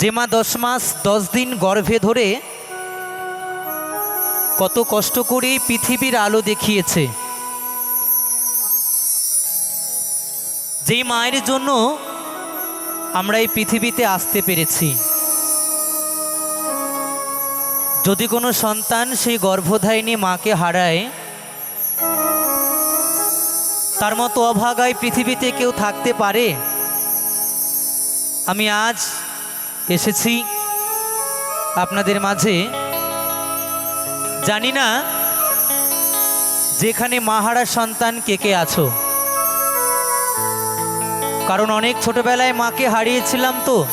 যে মা দশ মাস দশ দিন গর্ভে ধরে কত কষ্ট করে পৃথিবীর আলো দেখিয়েছে। যেই মায়ের জন্য আমরা এই পৃথিবীতে আসতে পেরেছি। যদি কোনো সন্তান সেই গর্ভধারিণী মাকে হারায়, তার মতো অভাগায় পৃথিবীতে কেউ থাকতে পারে? আমি আজ এসেছি আপনাদের মাঝে। জানি না যেখানে মাহারা সন্তান কে কে আছো। কারণ অনেক ছোটবেলায় মাকে হারিয়েছিলাম তো।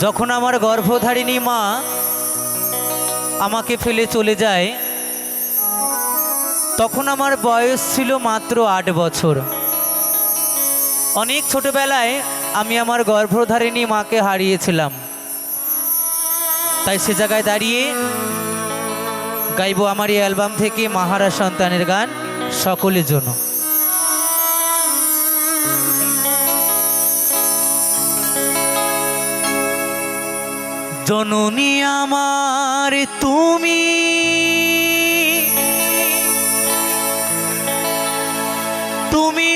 যখন আমার গর্ভধারিণী মা আমাকে ফেলে চলে যায়, তখন আমার বয়স ছিল মাত্র আট বছর। অনেক ছোটবেলায় আমি আমার গর্ভধারিণী মাকে হারিয়েছিলাম। তাই সে জায়গায় দাঁড়িয়ে গাইব আমার এই অ্যালবাম থেকে মাহারা সন্তানের গান সকলের জন্য জননী আমার, তুমি তুমি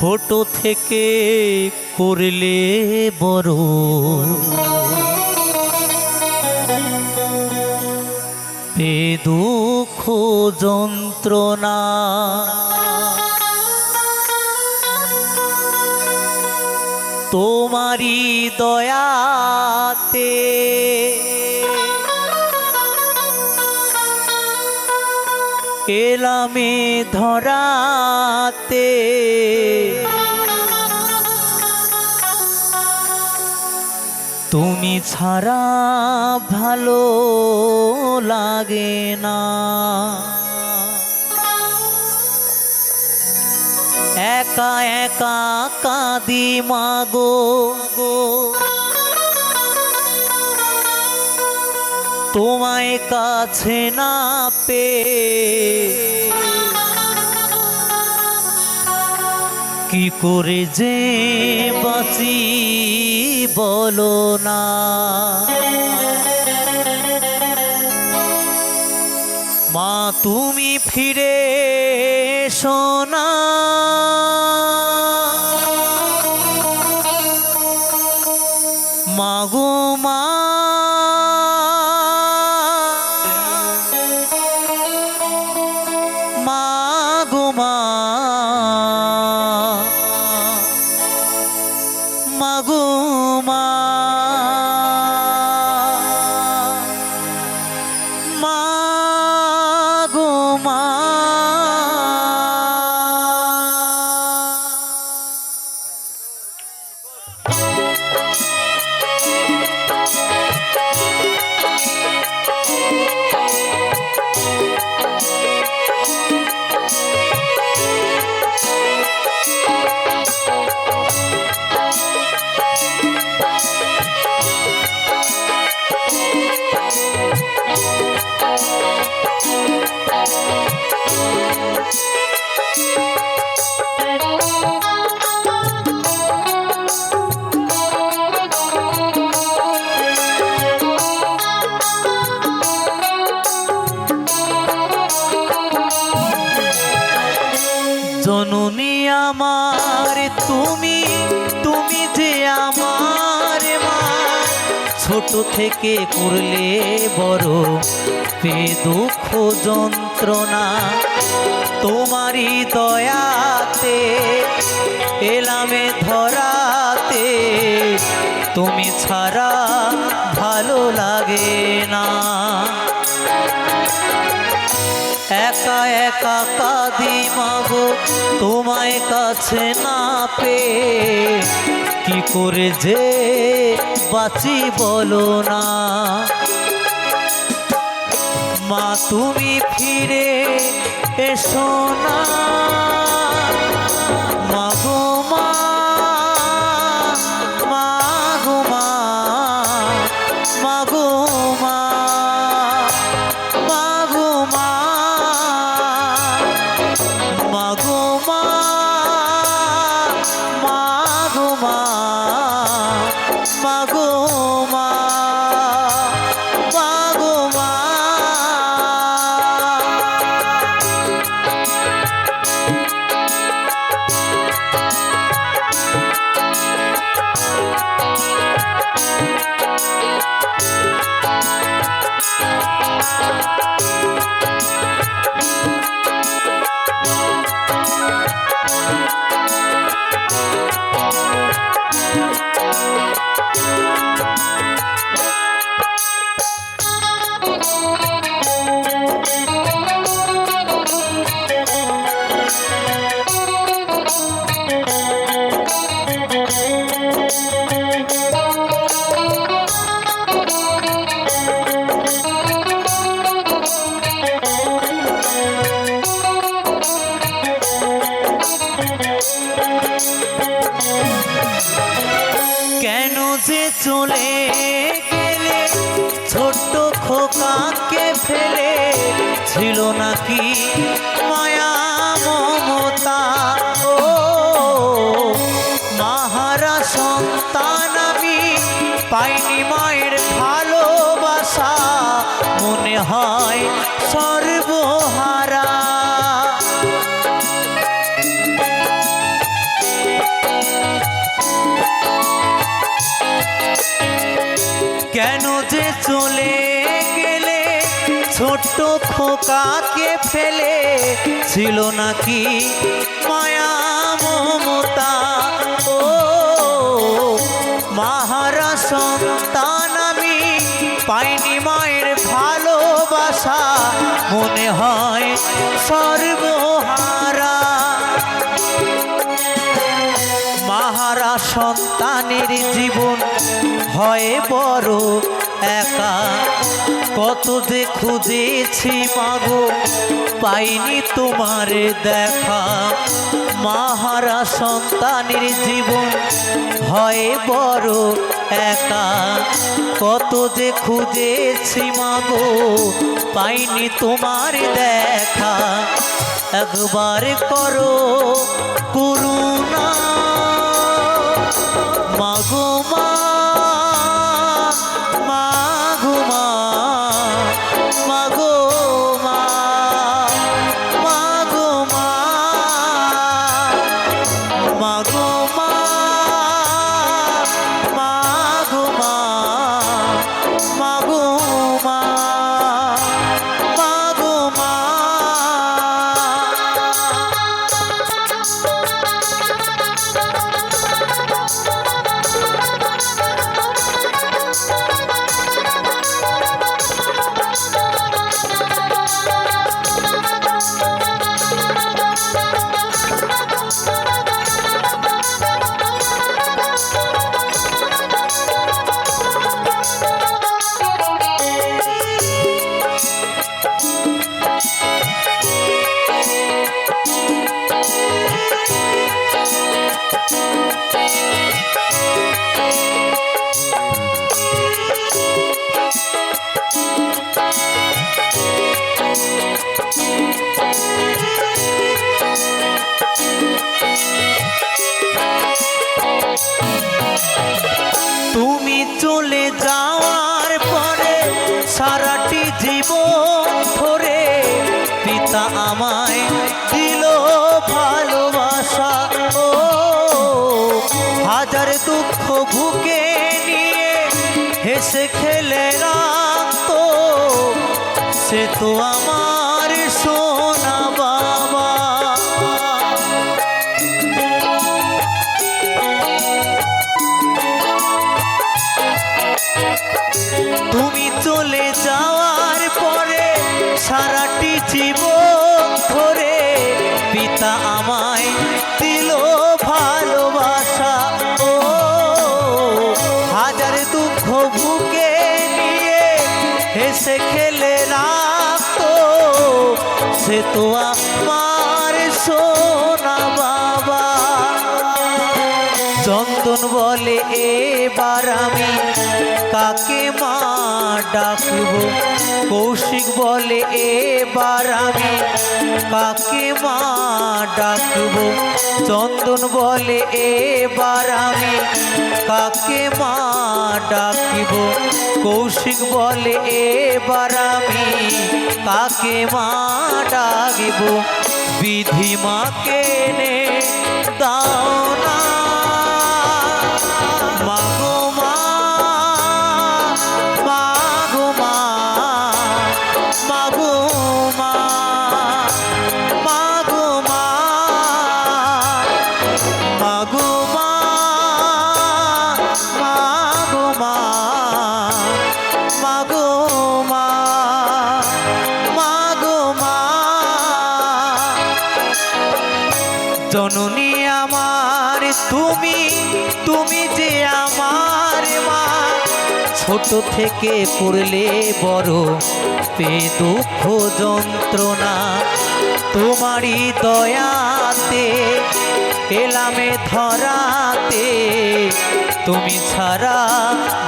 ছোট থেকে করলে বড়। এ দুঃখ যন্ত্রণা তোমারি দয়াতে এলামে ধরাতে। তুমি ছাড়া ভালো লাগে না। একা একা কাঁদি মাগো গো। তোমায় কাছে না পে কি করে যে বাঁচি বলো না। মা তুমি ফিরে সোনা মাগো জননী আমার, তুমি তুমি যে আমার মা। ছোট থেকে করলে বড় পে দুঃখ যন্ত্রণা, তোমারই দয়াতে, এলামে ধরাতে। তুমি ছাড়া ভালো লাগে না। একা একা কাঁদি মাগো, তোমায় কাছে না পে কি করে যে বাঁচি বলো না। মা, তুমি ফিরে এসো না। খোকাকে ফেলে ছিল নাকি মায়া? ছোট্ট খোকাকে ফেলে ছিল নাকি মায়া মমতা? ও, মাহারা সন্তান আমি পাইনি মায়ের ভালোবাসা। মনে হয় সর্বহারা। মাহারা সন্তানের জীবন হয় বড় একা। কত যে খুঁজেছি মাগো, পাইনি তোমার দেখা। মাহারা সন্তানের জীবন হয় বড় একা। কত যে খুঁজেছি মাগো, পাইনি তোমার দেখা। একবার করো, করুণা তুমি চলে যাওয়ার পরে সারাটি জীবন ধরে আমায় হেসে খেলে রাখতো সে তো আমার খেলে রাখতো। সে তো আমার সোনা বাবা। চন্দন বলে এবার আমি কাকে মা ডাকব। কৌশিক বলে, এবার আমি কাকে মা ডাকব? চন্দন বলে, এবার আমি কাকে মা ডাকিব? কৌশিক বলে, এবার আমি কাকে মা ডাকিব? বিধি মাকে নে দাও না আমার মা। ছোট থেকে পড়লে বড়, পে দুঃখ যন্ত্রণা। তোমারই দয়াতে এলামে ধরাতে। তুমি ছাড়া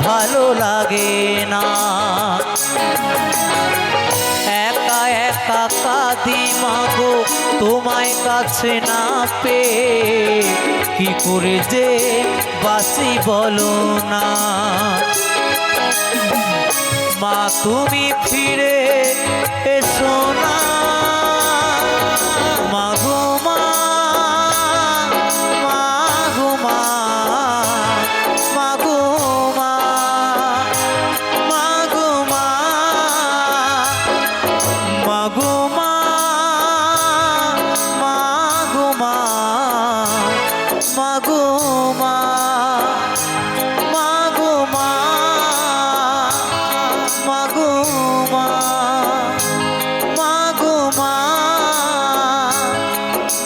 ভালো লাগে না। একা একা কাঁদি মাগো তোমায় কাছে না পে কি করে যে বাসি বলো না। মা, তুমি ফিরে এসো না।